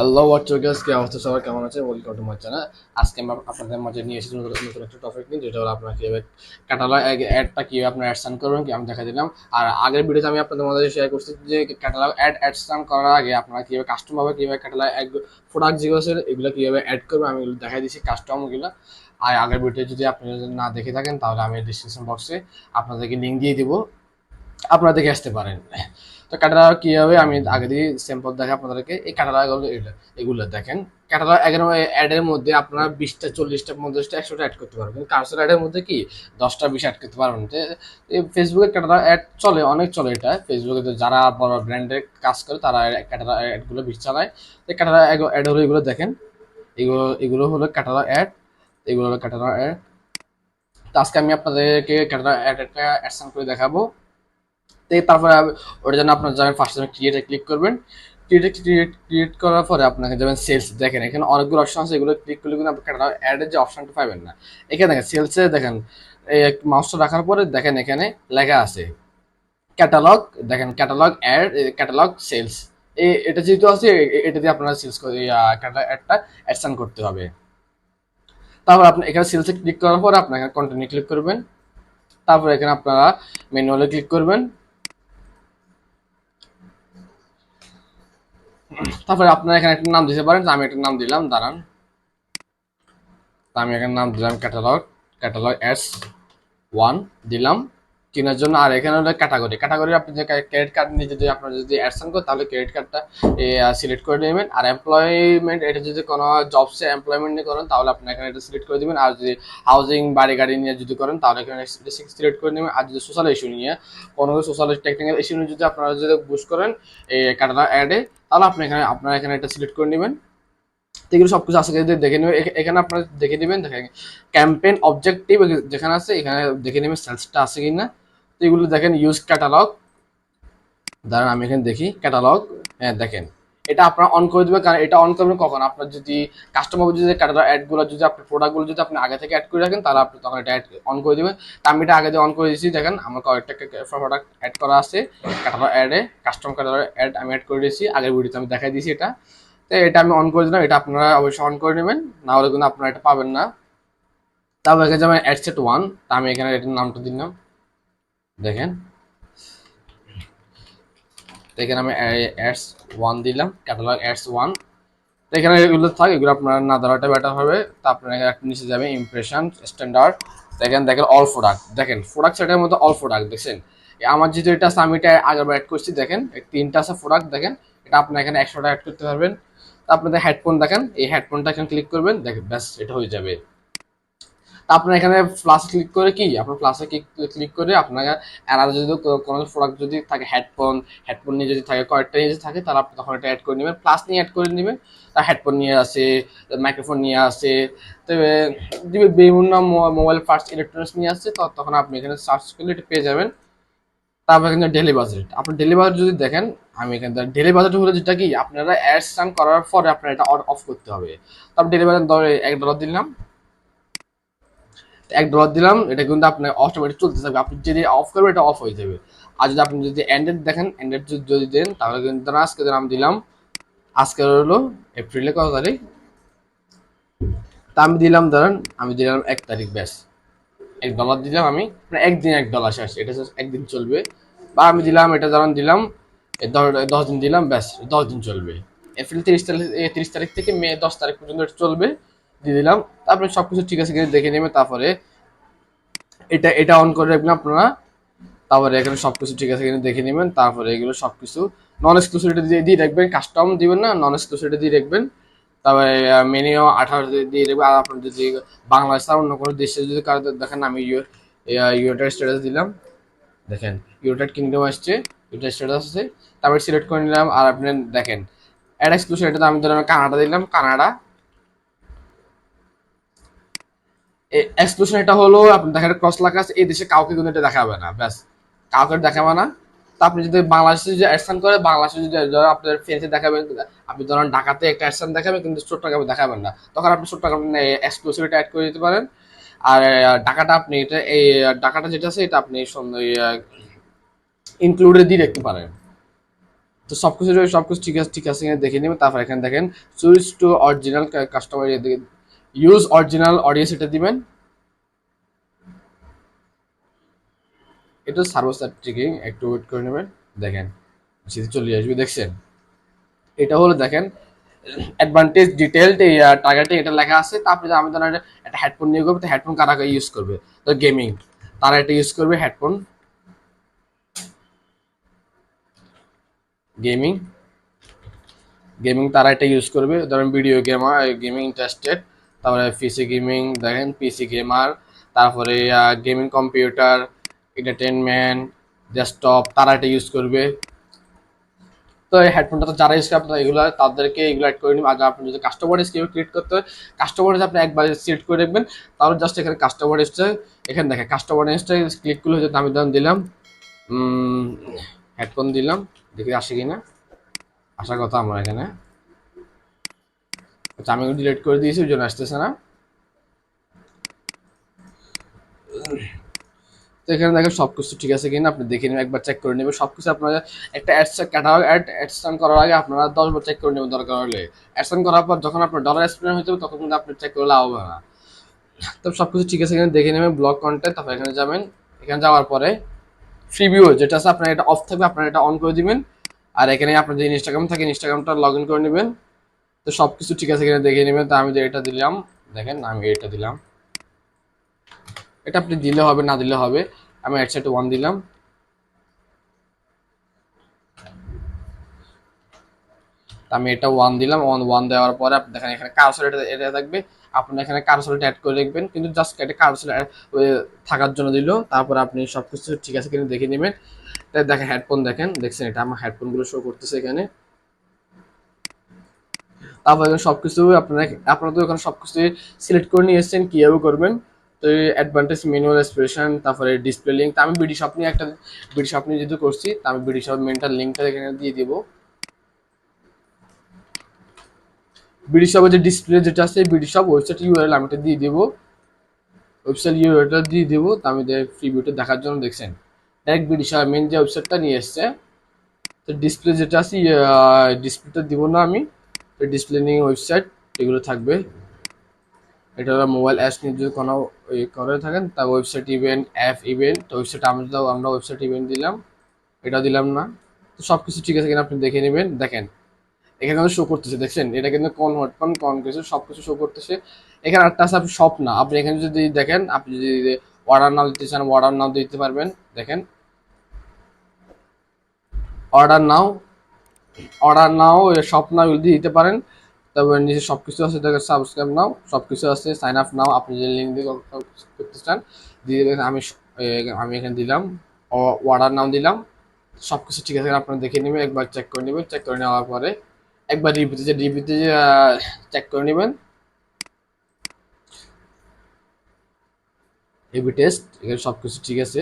Hello WhatsApp কি অবস্থা সবার কেমন আছে ওয়েলকাম টু মাই চ্যানেল আজকে আমরা আপনাদের মাঝে নিয়ে এসেছি নতুন নতুন একটা টপিক নিয়ে, যেটা হলো আপনার কীভাবে ক্যাটালগ অ্যাডটা কীভাবে আপনার অ্যাডসান করবেন, কি আমি দেখা দিলাম। আর আগের ভিডিওতে আমি আপনাদের মধ্যে শেয়ার করছি যে ক্যাটালগ অ্যাড অ্যাডসান করার আগে আপনারা কীভাবে কাস্টম হবে, কীভাবে ক্যাটালগ অ্যাড প্রোডাক্ট যেগুলো আছে, এগুলো কীভাবে অ্যাড করবে আমি এগুলো দেখাই দিচ্ছি কাস্টমগুলো আর আগের ভিডিও যদি আপনি না দেখে থাকেন, তাহলে আমি ডিসক্রিপশন বক্সে আপনাদেরকে লিঙ্ক দিয়ে দিব। আপনারা দেখে আসতে পারেন। তো কাটারা কি হবে? আমি আগে দিয়ে স্যাম্পল দেখে আপনাদেরকে। এই কাটারা এগুলো দেখেন। কাটারা এগারো অ্যাডের মধ্যে আপনারা বিশটা, চল্লিশটা, পঞ্চাশটা, একশোটা অ্যাড করতে পারবেন। কার্সর অ্যাডের মধ্যে কি? দশটা বিশ অ্যাড করতে পারবেন। ফেসবুকে কাটারা অ্যাড চলে, অনেক চলে এটা। ফেসবুকে তো যারা বড় ব্র্যান্ডের কাজ করে, তারা কাটারা অ্যাডগুলো বেশি চালায়। তো কাটারা অ্যাড হলো এগুলো দেখেন। এগুলো এগুলো হলো কাটারা অ্যাড এগুলো হলো কাটারা অ্যাড তো আজকে আমি আপনাদেরকে কাটারা অ্যাড একটা অ্যাডসান করে দেখাবো। তারপরে ওটার জন্য আপনার যাবেন ফার্স্ট টাইম ক্রিয়েটে ক্লিক করবেন। ক্রিয়েটে ক্রিয়েট করার পরে আপনাকে যাবেন সেলস দেখেন, এখানে অনেকগুলো অপশন আছে, এগুলো ক্লিক করলে কিন্তু আপনি অ্যাডের যে অপশনটা পাবেন না। এখানে দেখেন সেলসে দেখেন এই মাউসটা রাখার পরে দেখেন এখানে লেখা আছে ক্যাটালগ দেখেন ক্যাটালগ অ্যাড ক্যাটালগ সেলস এই এটা যেহেতু আছে এটা দিয়ে আপনারা সেলস অ্যাডটা অ্যাডসান করতে হবে। তারপর আপনি এখানে সেলসে ক্লিক করার পরে আপনার এখানে কন্টিনিউ ক্লিক করবেন। তারপর এখানে আপনারা ম্যানুয়ালে ক্লিক করবেন। তারপরে আপনারা এখানে একটা নাম দিতে পারেন, আমি একটা নাম দিলাম, দাঁড়ান। আমি এখানে নাম দিলাম ক্যাটালগ ক্যাটালগ এস ওয়ান দিলাম। কেনার জন্য। আর এখানে হলো ক্যাটাগরি ক্যাটাগরি আপনি যে ক্রেডিট কার্ড নিয়ে যদি আপনার যদি অ্যাডসান করেন, তাহলে ক্রেডিট কার্ডটা সিলেক্ট করে নেবেন। আর এমপ্লয়মেন্ট এটা যদি কোনো জবসে এমপ্লয়মেন্ট নিয়ে করেন, তাহলে আপনি এখানে এটা সিলেক্ট করে দেবেন। আর যদি হাউজিং বাড়ি গাড়ি নিয়ে যদি করেন, তাহলে এখানে সিলেক্ট করে নেবেন। আর যদি সোশ্যাল ইস্যু নিয়ে, কোনো সোশ্যাল টেকনিক্যাল ইস্যু নিয়ে যদি আপনারা যদি বুঝ করেন এই ক্যাটালগ অ্যাডে তাহলে আপনি এখানে, আপনারা এখানে এটা সিলেক্ট করে নেবেন। এগুলো সব কিছু আছে দেখে নেবেন। এখানে আপনারা দেখে নেবেন দেখেন ক্যাম্পেইন অবজেক্টিভ যেখানে আছে, এখানে দেখে নেবেন সেলসটা আছে কিনা। তো এগুলো দেখেন ইউজ ক্যাটালগ দাঁড়ান, আমি এখানে দেখি। ক্যাটালগ হ্যাঁ দেখেন। এটা আপনারা অন করে দেবেন, কারণ এটা অন করবেন কখন? আপনার যদি কাস্টমার যদি ক্যাটালগ অ্যাডগুলো যদি আপনার প্রোডাক্টগুলো যদি আপনি আগে থেকে অ্যাড করে রাখেন, তাহলে আপনি তখন এটা অ্যাড অন করে দেবেন। তা আমি এটা আগে দিয়ে অন করে দিয়েছি, দেখেন, আমার কয়েকটা প্রোডাক্ট অ্যাড করা আছে। ক্যাটালগ অ্যাডে কাস্টমার ক্যাটালগ অ্যাড আমি অ্যাড করে দিয়েছি। আগের ভিডিওতে আমি দেখাই দিয়েছি এটা। তো এটা আমি অন করে দিলাম, এটা আপনারা অবশ্যই অন করে নেবেন। না হলে কিন্তু আপনারা এটা পাবেন না। তারপর এখানে যেমন অ্যাডসেট ওয়ান তা আমি এখানে এটার নামটা দিলাম। দেখেন। এখানে আমি অ্যাডস ওয়ান দিলাম ক্যাটালগ অ্যাডস ওয়ান এখানে এগুলো থাকে, এগুলো আপনার না দেওয়াটা বেটার হবে। তা আপনার একটা নিচে যাবে ইমপ্রেশন স্ট্যান্ডার্ড দেখেন দেখেন অল প্রোডাক্ট দেখেন প্রোডাক্ট সেটের মধ্যে অল প্রোডাক্ট দেখছেন? আমার যেহেতু এটা আছে, আমি এটা আগেবার অ্যাড করছি, দেখেন তিনটা আছে প্রোডাক্ট দেখেন, এটা আপনার এখানে একশোটা অ্যাড করতে পারবেন। আপনাদের হেডফোন দেখেন, এই হেডফোনটা এখানে ক্লিক করবেন, দেখেন, ব্যাস, এটা হয়ে যাবে। আপনার এখানে প্লাস ক্লিক করে কি? আপনার প্লাসে ক্লিক করে আপনাকে আলাদা যদি কোনো প্রোডাক্ট যদি থাকে হেডফোন হেডফোন নিয়ে যদি থাকে, কয়েকটা নিয়ে যদি থাকে, তাহলে আপনি তখন এটা অ্যাড করে নেবেন। প্লাস নিয়ে অ্যাড করে নেবেন, তার হেডফোন নিয়ে আসে মাইক্রোফোন নিয়ে আসে, তবে বিভিন্ন মোবাইল পার্টস ইলেকট্রনিক্স নিয়ে আসছে তখন আপনি এখানে সার্চ করলে এটা পেয়ে যাবেন। তারপর এখানে ডেলি বাজেট আপনি ডেলি বাজেট যদি দেখেন, আমি এখানে ডেলি বাজেট হলো যেটা কি, আপনারা অ্যাডস করার পরে আপনার এটা অফ করতে হবে। তারপর ডেলি বাজেট ধরে এক ডলার দিলাম। এক ডলার দিলাম, এটা কিন্তু আপনার অটোমেটিক চলতে থাকবে আপনি যদি অফ করবেন, এটা অফ হয়ে যাবে। আর যদি আপনি যদি অ্যান্ড্রয়েড দেখেন অ্যান্ড্রয়েড যদি দেন, তাহলে কিন্তু আজকে নাম দিলাম, আজকে হলো এপ্রিলে কত তারিখ? তা আমি দিলাম ধরেন, আমি দিলাম এক তারিখ, ব্যাস। এক ডলার দিলাম আমি মানে একদিন এক ডলার শেষ, এটা একদিন চলবে। বা আমি দিলাম, এটা ধরেন দিলাম দশ দিন দিলাম, ব্যাস, দশ দিন চলবে। এপ্রিল তিরিশ তারিখ তিরিশ তারিখ থেকে মে দশ তারিখ পর্যন্ত এটা চলবে। দিয়ে দিলাম। তারপরে সব কিছু ঠিক আছে দেখে নেবে, তারপরে এটা এটা অন করে রাখবেন আপনারা। তারপরে এখানে সব কিছু ঠিক আছে কিনা দেখে নেবেন, তারপরে এগুলো সব কিছু নন এক্সক্লুসিভিটি দিয়ে দিয়ে রাখবেন কাস্টম দিবেন না নন এক্সক্লুসিভিটি দিয়ে রাখবেন। তারপরে মিনিমাম আঠারো দিয়ে রাখবেন। আর আপনার যদি বাংলাদেশ আর অন্য কোনো দেশে যদি কারও দেখেন আমি ইউনাইটেড স্টেটাস দিলাম। দেখেন ইউনাইটেড কিংডম আসছে ইউনাইটেড স্টেটাস আছে। তারপরে সিলেক্ট করে নিলাম, আর আপনি দেখেন অ্যাড এক্সক্লুসিভিটিতে আমি ধরুন কানাডা দিলাম, কানাডা। এক্সক্লুশন এটা হলো, আপনি দেখেন ক্রস আছে, এই দেশে কাউকে কিন্তু এটা দেখাবে না, ব্যাস। কাউকে দেখাবে না। তা আপনি যদি বাংলাদেশে যদি অ্যাডসান করে, বাংলাদেশে যদি ধরো আপনার ফ্রেন্ডসে দেখাবেন, আপনি ধরেন ঢাকাতে একটা অ্যাডসান দেখাবেন কিন্তু চট্টগ্রামে দেখাবেন না। তখন আপনি চট্টগ্রামে এক্সক্লুসিভিটি অ্যাড করে দিতে পারেন। আর টাকাটা আপনি এটা এই টাকাটা যেটা আছে, এটা আপনি ইনক্লুডে দিয়ে রাখতে পারেন। তো সব কিছু সব কিছু ঠিক আছে ঠিক আছে দেখে নেবেন, তারপর এখানে দেখেন switch to original customer use original audience এটা দিবেন। এটা সার্ভার ট্রিকিং একটু ওয়েট করে নেবেন। দেখেন সেটা চলে আসবে, দেখছেন? এটা হলো, দেখেন অ্যাডভান্টেজ ডিটেলড টার্গেটে এটা লেখা আছে। তারপরে আমি ধরেন একটা হেডফোন নিয়ে করবে হেডফোন কারা ইউজ করবে? তো গেমিং তারা এটা ইউজ করবে হেডফোন গেমিং গেমিং তারা এটা ইউজ করবে। ধরেন ভিডিও গেমার গেমিং ইন্টারেস্টেড তারপরে পিসি গেমিং দেখেন পিসি গেমার তারপরে গেমিং কম্পিউটার এন্টারটেনমেন্ট ডেস্কটপ তারা এটা ইউজ করবে। তো এই হেডফোনটা তো যারা ইউজ করে, আপনারা এগুলো, তাদেরকে এগুলো অ্যাড করে নিন। আর আপনি যদি কাস্টমার স্কিম ক্রিয়েট করতে হয় কাস্টমার আপনি একবার সিলেক্ট করে রাখবেন তাহলে জাস্ট এখানে কাস্টমার এসছে এখানে দেখেন কাস্টমার এসছে ক্লিকগুলো করলে হচ্ছে দামি দিলাম হেডফোন দিলাম। দেখি আসে কিনা? আসার কথা আমার এখানে। আচ্ছা আমি ডিলিট করে দিয়েছি, ওই জন্য আসতেছে না। তো এখানে দেখেন সব কিছু ঠিক আছে কিনা, আপনি দেখে নেবেন, একবার চেক করে নেবেন। সব কিছু আপনারা, একটা অ্যাডস ক্যাটালগ অ্যাড অ্যাডসান করার আগে আপনারা দশবার চেক করে নেবেন দরকার হলে। অ্যাডসান করার পর যখন আপনার ডলার এক্সপ্লেন হয়ে যাবে, তখন কিন্তু আপনি চেক করে লাভ হবে না। তো সব কিছু ঠিক আছে কিনা দেখে নেবেন ব্লক কন্টেন্ট তারপর এখানে যাবেন। এখানে যাওয়ার পরে ফ্রি ভিউ যেটা আছে, আপনার এটা অফ থাকবে, আপনারা এটা অন করে দিবেন। আর এখানে আপনার যে ইনস্টাগ্রাম থাকে ইনস্টাগ্রামটা লগ ইন করে নেবেন। তো সব কিছু ঠিক আছে কিনা দেখে নেবেন। তো আমি যে এটা দিলাম, দেখেন আমি এটা দিলাম। এটা আপনি দিলে হবে, না দিলে হবে। আমি সাথে ওয়ান দিলাম। আমি এটা ওয়ান দিলাম। ওয়ান ওয়ান দেওয়ার পরে আপনি দেখেন এখানে কারসর এটা এটা থাকবে। আপনি এখানে কারসরটা অ্যাড করে রাখবেন কিন্তু জাস্ট এটা কারসর থাকার জন্য দিল। তারপর আপনি সব কিছু ঠিক আছে কিনা দেখে নেবেন। দেখেন হেডফোন দেখেন। দেখছেন এটা, আমার হেডফোনগুলো শো করতেছে এখানে। তারপর সব কিছু আপনারা তো এখানে সব কিছু সিলেক্ট করে নিয়ে এসেছেন, কীভাবে করবেন? তো অ্যাডভান্টেজ মেনুয়াল এক্সপ্রেশন তারপরে ডিসপ্লে লিঙ্ক আমি বিডি শপ নিয়ে একটা বিডি শপ নিয়ে যেহেতু করছি, তা আমি বিডি শপ মেনটাল লিঙ্কটা এখানে দিয়ে দিব। বিডি শপের যে ডিসপ্লে যেটা আছে বিডি শপ ওয়েবসাইট ইউআরএল আমি এটা দিয়ে দেবো। ওয়েবসাইট ইউআরএলটা দিয়ে দেবো, তো আমি ফ্রি ভিউটা দেখার জন্য দেখছেন। ডাইরেক্ট বিডি শপ মেন যে ওয়েবসাইটটা নিয়ে এসছে, তো ডিসপ্লে যেটা আছে ডিসপ্লেটা দিব না আমি। তো ডিসপ্লে নিয়ে ওয়েবসাইট এগুলো থাকবে। এটা মোবাইল অ্যাপস নিয়ে যদি কোনো করে থাকেন, তা ওয়েবসাইট ইভেন্ট অ্যাপ ইভেন্ট তো ওয়েবসাইট আমরা আমরা ওয়েবসাইট ইভেন্ট দিলাম এটা দিলাম না। তো সব কিছু ঠিক আছে কিনা আপনি দেখে নেবেন। দেখেন, এখানে শো করতেছে, দেখছেন? এটা কিন্তু কনভার্ট পান কন কিছু সব কিছু শো করতেছে। এখানে একটা আছে, আপনি সব না, আপনি এখানে যদি দেখেন, আপনি যদি অর্ডার নাও দিতে চান অর্ডার নাও দিতে পারবেন। দেখেন অর্ডার নাও অর্ডার নাও সব নাও দিয়ে দিতে পারেন। তারপর নিচে সব কিছু আছে দেখেন সাবস্ক্রাইব নাও সব কিছু আছে সাইন আপ নাও। আপনি যে লিঙ্ক দিয়ে করতে চান, দিয়ে দেবেন আমি আমি এখানে দিলাম। অর্ডার নাম দিলাম। সব কিছু ঠিক আছে আপনারা দেখে নেবেন, একবার চেক করে নেবেন। চেক করে নেওয়ার পরে একবার রিভিউতে যে রিভিউতে চেক করে নেবেন। এবি টেস্ট এখানে সব কিছু ঠিক আছে।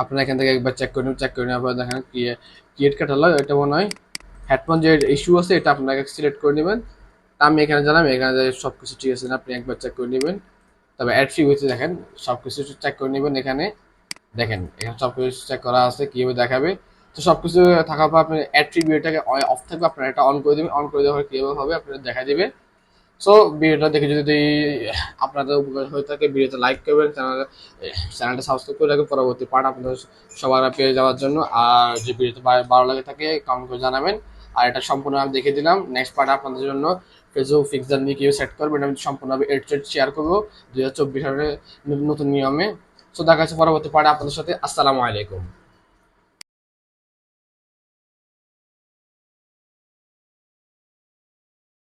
আপনারা এখান থেকে একবার চেক করে নেবেন চেক করে নেওয়ার পর দেখেন ক্রিয়েট ক্যাটালগ এটা মনে হয় হেডফোন যে ইস্যু আছে, এটা আপনাকে সিলেক্ট করে নেবেন। আমি এখানে জানাম এখানে সব কিছু ঠিক আছে না, আপনি একবার চেক করে নেবেন। তবে অ্যাড ফ্রি হয়েছে দেখেন সব কিছু চেক করে নেবেন এখানে। দেখেন, এখানে সব কিছু চেক করা আছে, কীভাবে দেখাবে। তো সব কিছু থাকার পর আপনি অ্যাড ফ্রি ভিডিওটাকে অফ থাকবে, আপনারা এটা অন করে দেবেন অন করে দেওয়ার পর কীভাবে হবে, আপনারা দেখা দেবে সো ভিডিওটা দেখে যদি আপনাদের উপকার হয়ে থাকে, ভিডিওতে লাইক করবেন চ্যানেল চ্যানেলটা সাবস্ক্রাইব করে রাখবেন। পরবর্তী পার্ট আপনাদের সবার পেয়ে যাওয়ার জন্য। আর যে ভিডিওতে ভালো লাগে থাকে কমেন্ট করে জানাবেন। আর এটা সম্পূর্ণ আমি দেখে দিলাম। নেক্সট পার্ট আপনাদের জন্য ফেসবুক ফিক্সার নিয়ে কীভাবে সেট করবেন, আমি সম্পূর্ণভাবে এড সেট শেয়ার করব দু হাজার চব্বিশ সালের নতুন নিয়মে। সো দেখা যাচ্ছে পরবর্তী পার্টে আপনাদের সাথে। আসসালামু আলাইকুম।